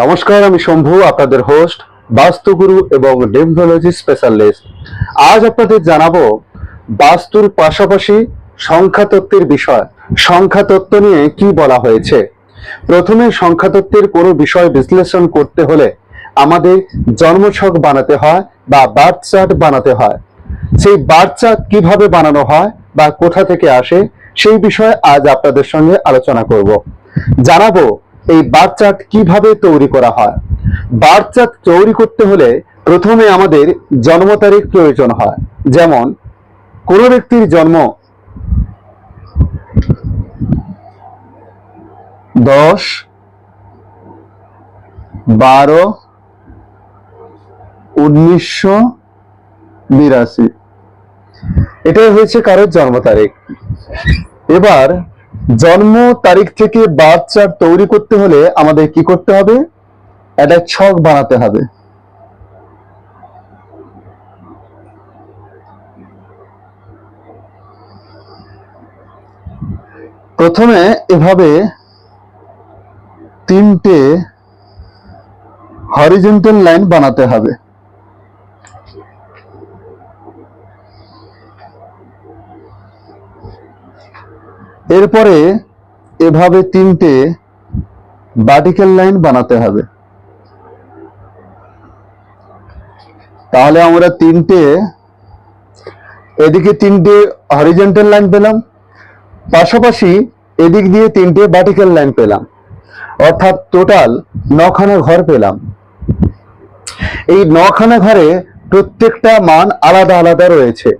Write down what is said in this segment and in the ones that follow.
নমস্কার, আমি শম্ভু, আপনাদের হোস্ট বাস্তুগুরু এবং নিউমরোলজি স্পেশালিস্ট আজ আপনাদের জানাব বাস্তুর পাশাপাশি সংখ্যাতত্ত্বের বিষয়। সংখ্যাতত্ত্ব নিয়ে কি বলা হয়েছে? প্রথমে সংখ্যাতত্ত্বের কোনো বিষয় বিশ্লেষণ করতে হলে আমাদের জন্মছক বানাতে হয় বা বার্থ চার্ট বানাতে হয়। সেই বার্থ চার্ট কীভাবে বানানো হয় বা কোথা থেকে আসে সেই বিষয়ে আজ আপনাদের সঙ্গে আলোচনা করব। জানাব এই বার্থ চার্ট কীভাবে তৈরি করা হয়? বার্থ চার্ট তৈরি করতে হলে প্রথমে আমাদের জন্ম তারিখ প্রয়োজন হয়। যেমন, কোনো ব্যক্তির জন্ম দশ বারো উনিশশো বিরাশি। এটাই হয়েছে কারোর জন্ম তারিখ। এবার জন্ম তারিখ থেকে বার্থ চার্ট তৈরি করতে হলে আমাদের কি করতে হবে? একটা ছক বানাতে হবে। প্রথমে এভাবে তিনটে হরিজেন্টাল লাইন বানাতে হবে। এরপরে এভাবে তিনটে ভার্টিক্যাল লাইন বানাতে হবে। তাহলে আমরা তিনটে, এদিকে তিনটে হরিজেন্টাল লাইন পেলাম, পাশাপাশি এদিক দিয়ে তিনটে ভার্টিক্যাল লাইন পেলাম। অর্থাৎ টোটাল নখানা ঘর পেলাম। এই নখানা ঘরে প্রত্যেকটা মান আলাদা আলাদা রয়েছে।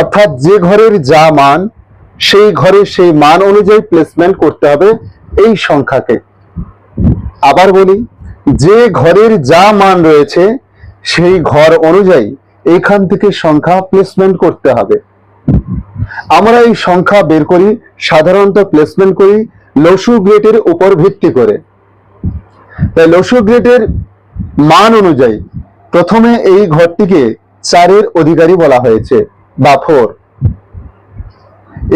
অর্থাৎ যে ঘরের যা মান সেই ঘরে সেই মান অনুযায়ী প্লেসমেন্ট করতে হবে এই সংখ্যাকে। আবার বলি, যে ঘরের যা মান রয়েছে, সেই ঘর অনুযায়ী এইখান থেকে সংখ্যা প্লেসমেন্ট করতে হবে। আমরা এই সংখ্যা বের করি, সাধারণত প্লেসমেন্ট করি লসু গ্রেটের উপর ভিত্তি করে। তাই লসু গ্রেটের মান অনুযায়ী প্রথমে এই ঘরটিকে চারের অধিকারী বলা হয়েছে, বা ফোর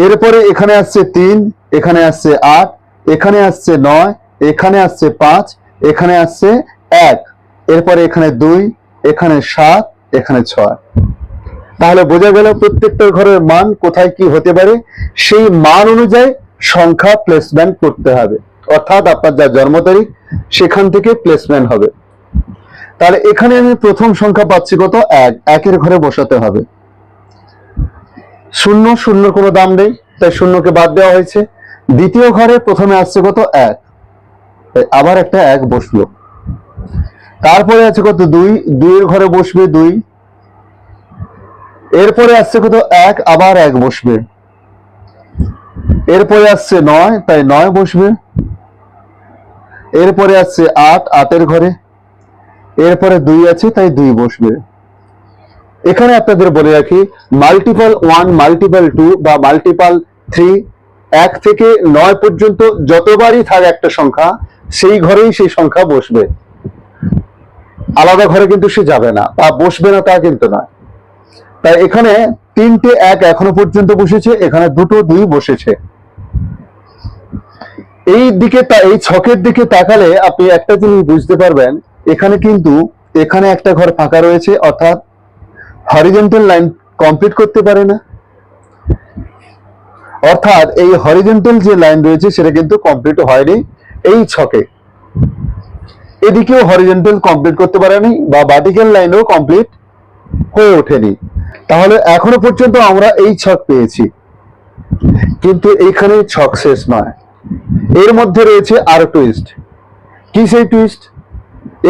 এরপরে এখানে আসছে তিন, এখানে আসছে আট, এখানে আসছে নয়, এখানে আসছে পাঁচ, এখানে আসছে এক, এরপরে এখানে দুই, এখানে সাত, এখানে ছয়। তাহলে বোঝা গেল প্রত্যেকটা ঘরের মান কোথায় কি হতে পারে? সেই মান অনুযায়ী সংখ্যা প্লেসমেন্ট করতে হবে। অর্থাৎ আপনার যা জন্ম তারিখ, সেখান থেকে প্লেসমেন্ট হবে। তাহলে এখানে আমি প্রথম সংখ্যা পাচ্ছি কত? এক। একের ঘরে বসাতে হবে। শূন্য শূন্য কোনো দাম নেই, তাই শূন্যকে বাদ দেওয়া হয়েছে। দ্বিতীয় ঘরে প্রথমে আসছে কত? এক। আবার একটা এক বসল। তারপরে আছে কত? দুই। দুইয়ের ঘরে বসবে দুই। এরপরে আসছে কত? এক, আবার এক বসবে। এরপরে আসছে নয়, তাই নয় বসবে। এরপরে আসছে আট, আটের ঘরে। এরপরে দুই আছে, তাই দুই বসবে। এখানে আপনাদের বলে রাখি মাল্টিপল ওয়ান মাল্টিপল টু বা মাল্টিপাল থ্রি এক থেকে নয় পর্যন্ত যতবারই থাকে একটা সংখ্যা, সেই ঘরেই সেই সংখ্যা বসবে। আলাদা ঘরে কিন্তু সে যাবে না, বা বসবে না তা কিন্তু নয়। তাই এখানে তিনটে এক এখনও পর্যন্ত বসেছে, এখানে দুটো দুই বসেছে। এই দিকে এই ছকের দিকে তাকালে আপনি একটা জিনিস বুঝতে পারবেন, এখানে কিন্তু, এখানে একটা ঘর ফাঁকা রয়েছে, অর্থাৎ হরিজেন্টাল লাইন কমপ্লিট করতে পারে না। অর্থাৎ এই হরিজেন্টাল যে লাইন রয়েছে, সেটা কিন্তু কমপ্লিট হয়নি এই ছকে। এদিকেও হরিজেন্টাল কমপ্লিট করতে পারেনি বা ভার্টিক্যাল লাইনও কমপ্লিট হয়ে ওঠেনি। তাহলে এখনও পর্যন্ত আমরা এই ছক পেয়েছি। কিন্তু এইখানে ছক শেষ নয়। এর মধ্যে রয়েছে আরও টুইস্ট কি সেই টুইস্ট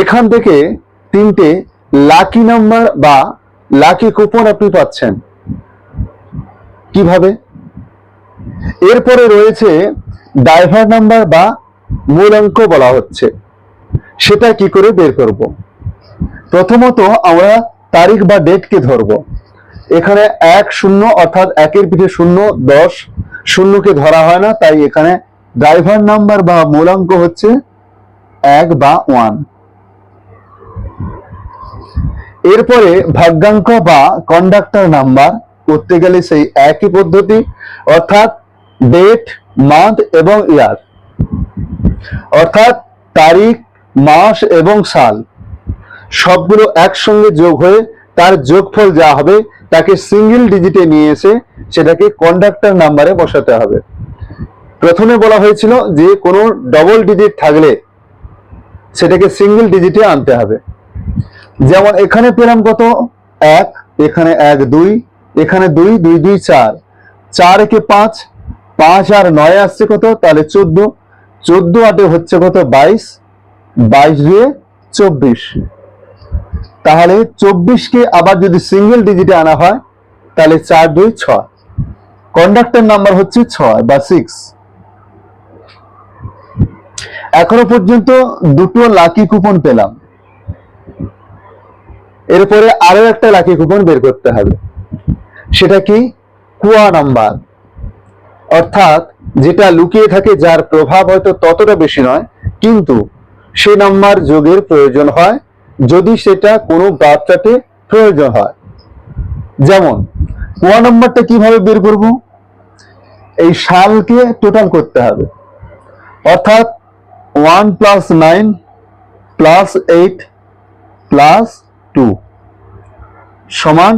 এখান থেকে তিনটে লাকি নাম্বার বা লাকি কুপন আপনি পাচ্ছেন। কীভাবে? এরপরে রয়েছে ড্রাইভার নাম্বার বা মূল অঙ্ক বলা হচ্ছে। সেটা কি করে বের করব? প্রথমত আমরা তারিখ বা ডেটকে ধরব। এখানে এক শূন্য অর্থাৎ একের পিঠে শূন্য, দশ, শূন্যকে ধরা হয় না, তাই এখানে ড্রাইভার নাম্বার বা মূলাঙ্ক হচ্ছে এক বা ওয়ান এরপরে ভাগ্যাঙ্ক বা কন্ডাক্টর নাম্বার করতে গেলে সেই একই পদ্ধতি, অর্থাৎ ডেট মান্থ এবং ইয়ার অর্থাৎ তারিখ, মাস এবং সাল। সবগুলো একসঙ্গে যোগ হয়ে তার যোগফল যা হবে তাকে সিঙ্গেল ডিজিটে নিয়ে এসে সেটাকে কন্ডাক্টর নাম্বারে বসাতে হবে। প্রথমে বলা হয়েছিল যে কোনো ডবল ডিজিট থাকলে সেটাকে সিঙ্গেল ডিজিটে আনতে হবে। যেমন এখানে পেলাম কত? এক, এখানে এক, দুই, এখানে দুই দুই দুই, চার। চার একে পাঁচ পাঁচ আর নয় আসছে কত? তাহলে চোদ্দ। চোদ্দ আটে হচ্ছে কত? বাইশ। বাইশ দিয়ে চব্বিশ। তাহলে চব্বিশকে আবার যদি সিঙ্গেল ডিজিটে আনা হয়, তাহলে চার, দুই, ছয়। কন্ডাক্টর নাম্বার হচ্ছে ছয় বা সিক্স এখনও পর্যন্ত দুটো লাকি কুপন পেলাম। এরপরে আরও একটা লাকি কুপন বের করতে হবে। সেটা কি? কুয়া নাম্বার। অর্থাৎ যেটা লুকিয়ে থাকে যার প্রভাব হয়তো ততটা বেশি নয়, কিন্তু সে নাম্বার যোগের প্রয়োজন হয় যদি সেটা কোনো বাচ্চাতে প্রয়োজন হয়। যেমন, কুয়া নাম্বারটা কীভাবে বের করব? এই সালকে টোটাল করতে হবে। অর্থাৎ one plus nine plus eight plus two সমান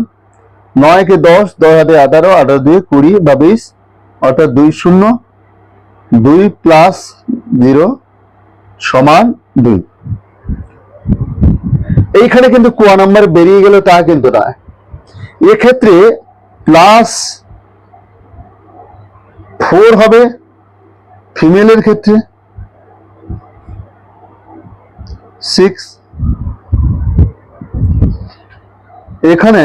নয়কে দশ দশ হাতে আঠারো আঠারো দুই কুড়ি বা বিশ অর্থাৎ দুই শূন্য, দুই প্লাস জিরো সমান দুই। এইখানে কিন্তু কোয়া নাম্বার বেরিয়ে গেল, তা কিন্তু নয়। এক্ষেত্রে প্লাস ফোর হবে ফিমেলের ক্ষেত্রে। সিক্স এখানে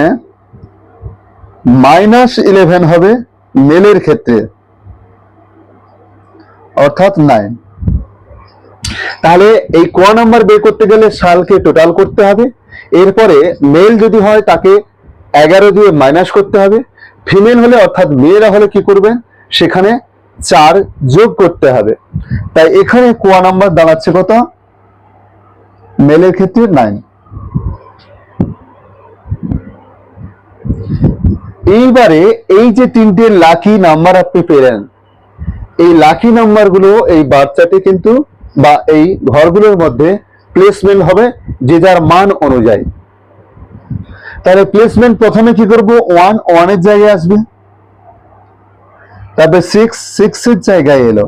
মাইনাস ইলেভেন হবে মেলের ক্ষেত্রে। অর্থাৎ নাইন তাহলে এই কোয়া নাম্বার বের করতে গেলে সালকে টোটাল করতে হবে। এরপরে মেল যদি হয়, তাকে এগারো দিয়ে মাইনাস করতে হবে। ফিমেল হলে অর্থাৎ মেয়েরা হলে কি করবেন? সেখানে চার যোগ করতে হবে। তাই এখানে কোয়া নাম্বার দাঁড়াচ্ছে কত? মেলের ক্ষেত্রে নাইন এইবারে এই যে তিনটে লাকি নাম্বার আপনি পেলেন, এই লাকি নাম্বারগুলো এই বাচ্চাটি কিন্তু বা এই ঘরগুলোর মধ্যে প্লেসমেন্ট হবে যে যার মান অনুযায়ী। তাহলে প্লেসমেন্ট প্রথমে কি করব? ওয়ান ওয়ানের জায়গায় আসবে। তারপরে সিক্স সিক্স এর জায়গায় এলো।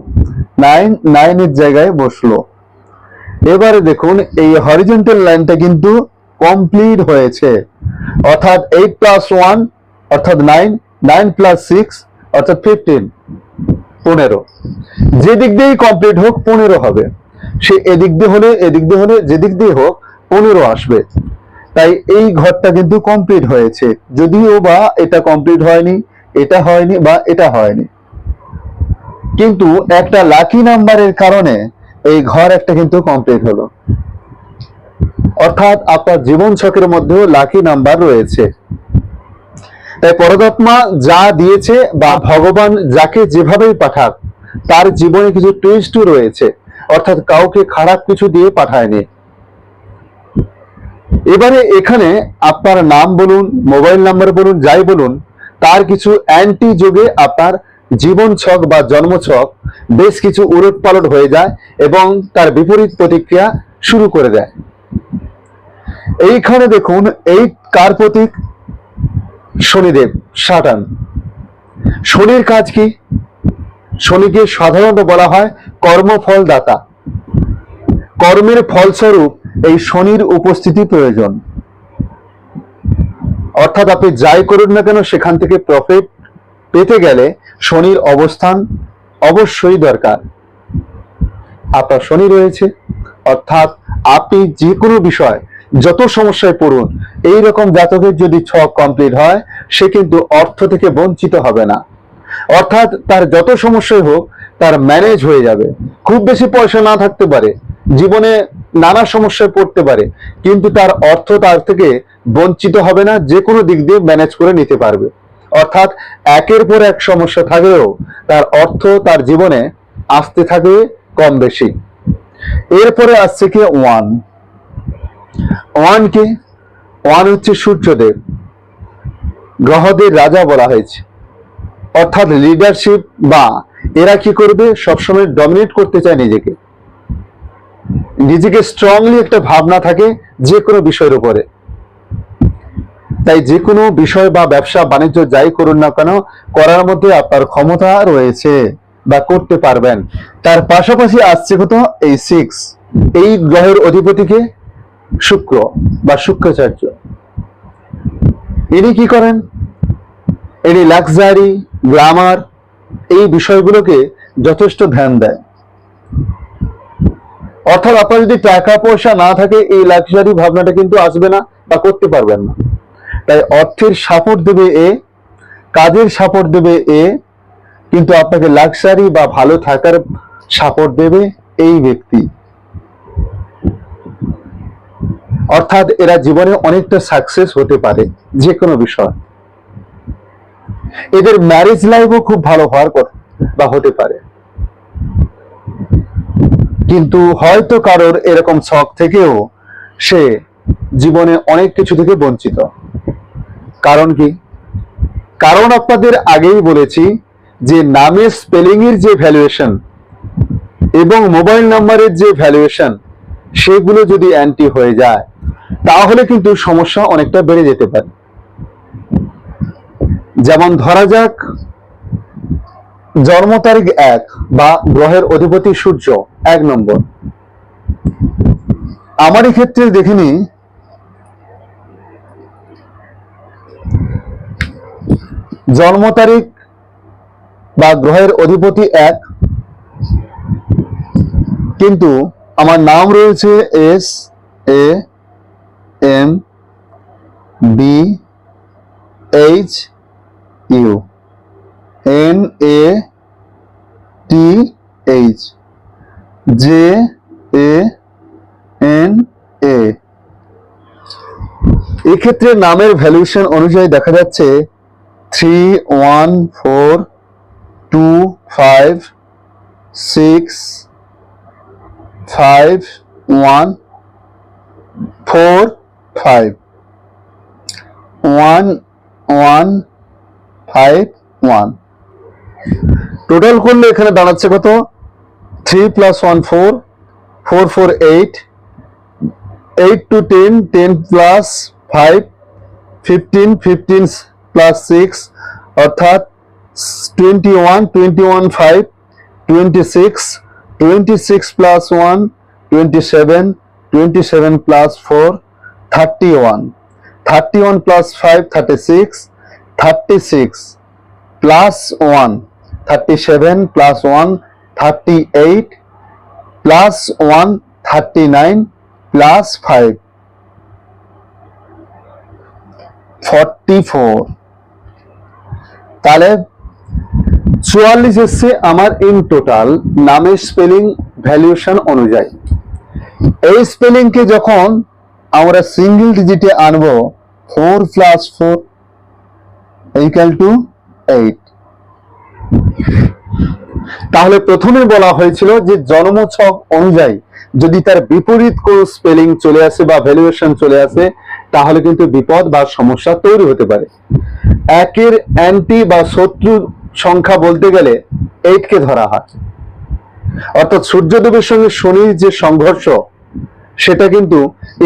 নাইন নাইনের জায়গায় বসল। এবারে দেখুন, এই হরিজেন্টাল লাইনটা কিন্তু কমপ্লিট হয়েছে। অর্থাৎ এইট প্লাস ওয়ান অর্থাৎ নাইন নাইন প্লাস সিক্স অর্থাৎ ফিফটিন পনেরো। দিয়েই কমপ্লিট হোক, পনেরো হবে। সে এদিক দিয়ে হলে, এদিক দিয়ে হলে, যেদিক দিয়ে হোক, পনেরো আসবে। তাই এই ঘরটা কিন্তু কমপ্লিট হয়েছে। যদিও বা এটা কমপ্লিট হয়নি, এটা হয়নি বা এটা হয়নি। কিন্তু একটা লাকি নাম্বারের কারণে এই ঘর একটা কিন্তু কমপ্লিট হলো। অর্থাৎ আপনার জীবন ছকের মধ্যেও লাকি নাম্বার রয়েছে। তাই পরমাত্মা যা দিয়েছে বা ভগবান যাকে যেভাবেই পাঠাক, তার জীবনে কিছু টুইস্টও রয়েছে। অর্থাৎ কাউকে খারাপ কিছু দিয়ে পাঠায়নি। এবারে এখানে আপনার নাম বলুন মোবাইল নাম্বার বলুন, যাই বলুন, তার কিছু অ্যান্টি যুগে আপনার জীবন ছক বা জন্ম ছক বেশ কিছু উলট পালট হয়ে যায় এবং তার বিপরীত প্রতিক্রিয়া শুরু করে দেয়। এইখানে দেখুন, এই কার প্রতীক শনিদেব, সাটান। শনির কাজ কি? শনিকে সাধারণত বলা হয় কর্মফল দাতা কর্মের ফলস্বরূপ এই শনির উপস্থিতি প্রয়োজন। অর্থাৎ আপনি যাই করুন না কেন, সেখান থেকে প্রফিট পেতে গেলে শনির অবস্থান অবশ্যই দরকার। আপনার শনি রয়েছে, অর্থাৎ আপনি যে কোনো বিষয় যত সমস্যায় পড়ুন এই রকম জাতকের যদি ছক কমপ্লিট হয়, সে কিন্তু অর্থ থেকে বঞ্চিত হবে না। অর্থাৎ তার যত সমস্যাই হোক, তার ম্যানেজ হয়ে যাবে। খুব বেশি পয়সা না থাকতে পারে, জীবনে নানা সমস্যায় পড়তে পারে, কিন্তু তার অর্থ তার থেকে বঞ্চিত হবে না, যে কোনো দিক দিয়ে ম্যানেজ করে নিতে পারবে। অর্থাৎ একের পর এক সমস্যা থাকলেও তার অর্থ তার জীবনে আসতে থাকবে কম বেশি। এরপরে আসছে কি ওয়ান ওয়ান কি ওয়ান হচ্ছে সূর্যদেব। গ্রহদের রাজা বলা হয়েছে। অর্থাৎ লিডারশিপ বা এরা কি করবে? সবসময় ডমিনেট করতে চায় নিজেকে। নিজেকে স্ট্রংলি একটা ভাবনা থাকে যে কোনো বিষয়ের উপরে। তাই যে কোনো বিষয় বা ব্যবসা, বাণিজ্য যাই করুন না কেন, করার মধ্যে আপনার ক্ষমতা রয়েছে বা করতে পারবেন। তার পাশাপাশি আসছে কত? এই সিক্স এই গ্রহের অধিপতিকে শুক্র বা শুক্রাচার্য। ইনি কি করেন? ইনি লাক্সারি গ্লামার এই বিষয়গুলোকে যথেষ্ট ধ্যান দেয় অর্থাৎ আপনার যদি টাকা পয়সা না থাকে, এই লাক্সারি ভাবনাটা কিন্তু আসবে না বা করতে পারবেন না। তাই অর্থের সাপোর্ট দেবে এ, কাজের সাপোর্ট দেবে এ, কিন্তু আপনাকে লাক্সারি বা ভালো থাকার সাপোর্ট দেবে এই ব্যক্তি। অর্থাৎ এরা জীবনে অনেকটা সাকসেস হতে পারে যে কোনো বিষয়। এদের ম্যারেজ লাইফও খুব ভালো হওয়ার কথা, বা হতে পারে। কিন্তু হয়তো কারোর এরকম শখ থেকেও সে জীবনে অনেক কিছু থেকে বঞ্চিত। কারণ কি? কারণ আপনাদের আগেই বলেছি যে নামের স্পেলিং এর যে ভ্যালুয়েশন এবং মোবাইল নাম্বারের যে ভ্যালুয়েশন সেগুলো যদি অ্যান্টি হয়ে যায় তাহলে কিন্তু সমস্যা অনেকটা বেড়ে যেতে পারে। যেমন ধরা যাক, জন্ম তারিখ এক বা গ্রহের অধিপতি সূর্য এক নম্বর। আমারই ক্ষেত্রে দেখে নিই, জন্ম তারিখ বা গ্রহের অধিপতি এক, কিন্তু আমার নাম রয়েছে S, A M B H U N A T H J A N A এক্ষেত্রে নামের ভ্যালুয়েশন অনুযায়ী দেখা যাচ্ছে three one four two five six five one four five one one five one total করলে এখানে দাঁড়াচ্ছে কত? Three plus one four four four eight eight two ten ten plus five fifteen fifteen plus six অর্থাৎ twenty one twenty one five twenty six twenty six plus one twenty seven twenty seven plus four thirty one. Thirty one plus five thirty six thirty six plus one thirty seven plus one thirty eight plus one thirty nine plus five forty four তাহলে চুয়াল্লিশ এসছে আমার in total নামের spelling valuation অনুযায়ী। এই স্পেলিংকে যখন আমরা সিঙ্গেল ডিজিটে আনব four plus four equal two eight তাহলে প্রথমে বলা হয়েছিল যে জন্মছক অনুযায়ী যদি তার বিপরীত কোন স্পেলিং চলে আসে বা ভ্যালুয়েশন চলে আসে, তাহলে কিন্তু বিপদ বা সমস্যা তৈরি হতে পারে। একের অ্যান্টি বা শত্রু সংখ্যা বলতে গেলে এইট কে ধরা হয়। অর্থাৎ সূর্যদেবের সঙ্গে শনির যে সংঘর্ষ সেটা কিন্তু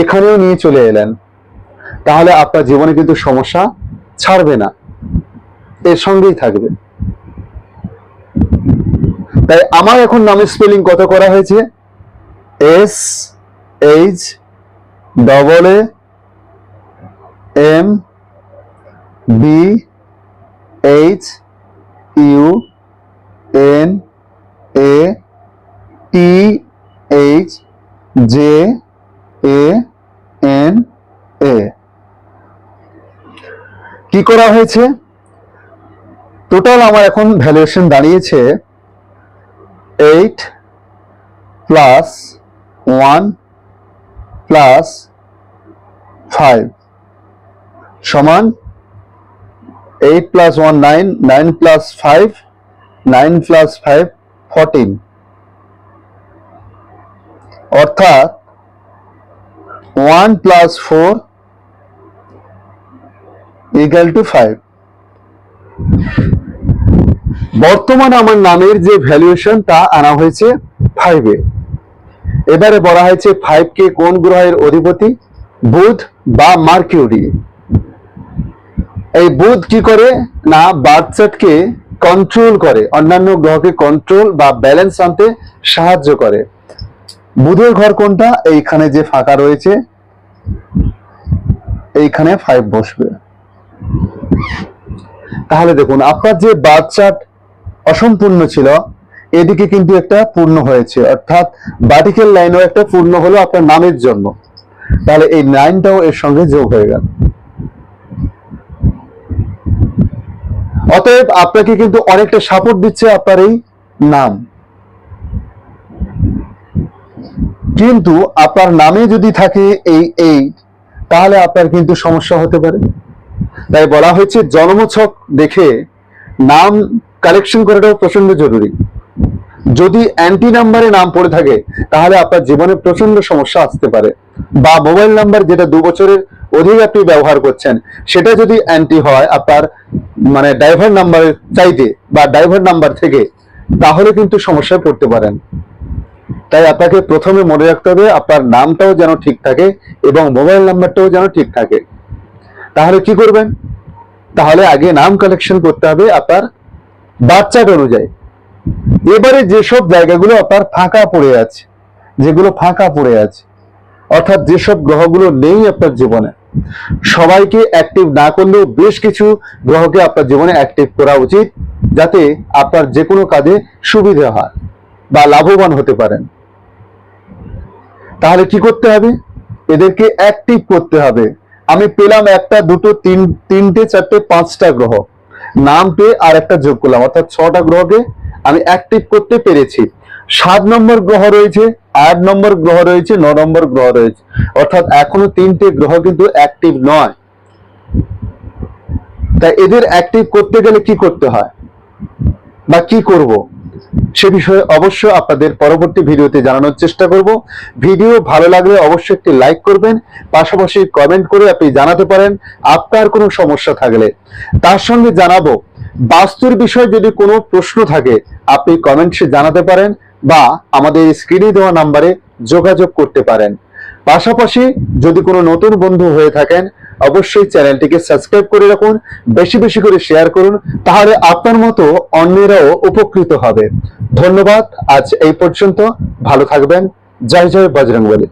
এখানেও নিয়ে চলে এলেন। তাহলে আপনার জীবনে কিন্তু সমস্যা ছাড়বে না। এর সঙ্গেই থাকবে। তাই আমার এখন নামের স্পেলিং কত করা হয়েছে? S H double A M B H U N A H J A N A কি করা হয়েছে? টোটাল আমার এখন ভ্যালুয়েশন দাঁড়িয়েছে eight plus one plus five সমান eight plus one nine nine plus five nine plus five fourteen অর্থাৎ one plus four equal two five বর্তমান আমার নামের যে ভ্যালুয়েশন তা আনা হয়েছে ফাইভে এবারে বলা হয়েছে ফাইভ কে কোন গ্রহের অধিপতি? বুধ বা মার্কিউরি। এই বুধ কি করে? না বার্থসেটকে কন্ট্রোল করে। অন্যান্য গ্রহকে কন্ট্রোল বা ব্যালেন্স আনতে সাহায্য করে। বুধের ঘর কোনটা? এইখানে যে ফাঁকা রয়েছে, এইখানে ফাইভ বসবে। তাহলে দেখুন, আপনার যে চার্ট অসম্পূর্ণ ছিল, এদিকে কিন্তু একটা পূর্ণ হয়েছে। অর্থাৎ ভার্টিক্যাল লাইনও একটা পূর্ণ হলো আপনার নামের জন্য। তাহলে এই লাইনটাও এর সঙ্গে যোগ হয়ে গেল। অতএব আপনাকে কিন্তু অনেকটা সাপোর্ট দিচ্ছে আপনার এই নাম। কিন্তু আপনার নামে যদি থাকে এই এই, তাহলে আপনার কিন্তু সমস্যা হতে পারে। তাই বলা হয়েছে, জন্মছক দেখে নাম কালেকশন করাটাও প্রচণ্ড জরুরি। যদি অ্যান্টি নাম্বারে নাম পড়ে থাকে, তাহলে আপনার জীবনে প্রচণ্ড সমস্যা আসতে পারে। বা মোবাইল নাম্বার যেটা দু বছরের অধিক আপনি ব্যবহার করছেন, সেটা যদি অ্যান্টি হয় আপনার মানে ড্রাইভার নাম্বার চাইতে বা ড্রাইভার নাম্বার থেকে, তাহলে কিন্তু সমস্যায় পড়তে পারেন। তাই আপনাকে প্রথমে মনে রাখতে হবে আপনার নামটাও যেন ঠিক থাকে এবং মোবাইল নাম্বারটাও যেন ঠিক থাকে। তাহলে কি করবেন? তাহলে আগে নাম কালেকশন করতে হবে আপনার বাচ্চাট অনুযায়ী। এবারে যেসব জায়গাগুলো আপনার ফাঁকা পড়ে আছে, যেগুলো ফাঁকা পড়ে আছে, অর্থাৎ যেসব গ্রহগুলো নেই আপনার জীবনে, সবাইকে অ্যাক্টিভ না করলেও বেশ কিছু গ্রহকে আপনার জীবনে অ্যাক্টিভ করা উচিত, যাতে আপনার যে কোনো কাজে সুবিধা হয় বা লাভবান হতে পারেন। তাহলে কি করতে হবে? এদেরকে অ্যাক্টিভ করতে হবে। আমি পেলাম একটা, দুটো, তিন, তিনটে, চারটে, পাঁচটা গ্রহ। নাম পেয়ে আর একটা যোগ করলাম, অর্থাৎ ছটা গ্রহকে আমি অ্যাক্টিভ করতে পেরেছি। সাত নম্বর গ্রহ রয়েছে, আট নম্বর গ্রহ রয়েছে, ন নম্বর গ্রহ রয়েছে। অর্থাৎ এখনও তিনটে গ্রহ কিন্তু অ্যাক্টিভ নয়। তাই এদের অ্যাক্টিভ করতে গেলে কি করতে হয়? বা কি করব? সে বিষয়ে অবশ্যই আপনাদের পরবর্তী ভিডিওতে জানানোর চেষ্টা করব। ভিডিও ভালো লাগলে অবশ্যই একটি লাইক করবেন, পাশাপাশি কমেন্ট করে আপনি জানাতে পারেন আপনার কোনো সমস্যা থাকলে। তার সঙ্গে জানাব, বাস্তুর বিষয়ে যদি কোনো প্রশ্ন থাকে, আপনি কমেন্টসে জানাতে পারেন বা আমাদের স্ক্রিনে দেওয়া নাম্বারে যোগাযোগ করতে পারেন। পাশাপাশি যদি কোনো নতুন বন্ধু হয়ে থাকেন অবশ্যই চ্যানেলটিকে সাবস্ক্রাইব করে রাখুন, বেশি বেশি করে শেয়ার করুন, তাহলে আপনার মতো অন্যেরাও উপকৃত হবে। ধন্যবাদ, আজ এই পর্যন্ত। ভালো থাকবেন। জয় জয় বজরংবলী।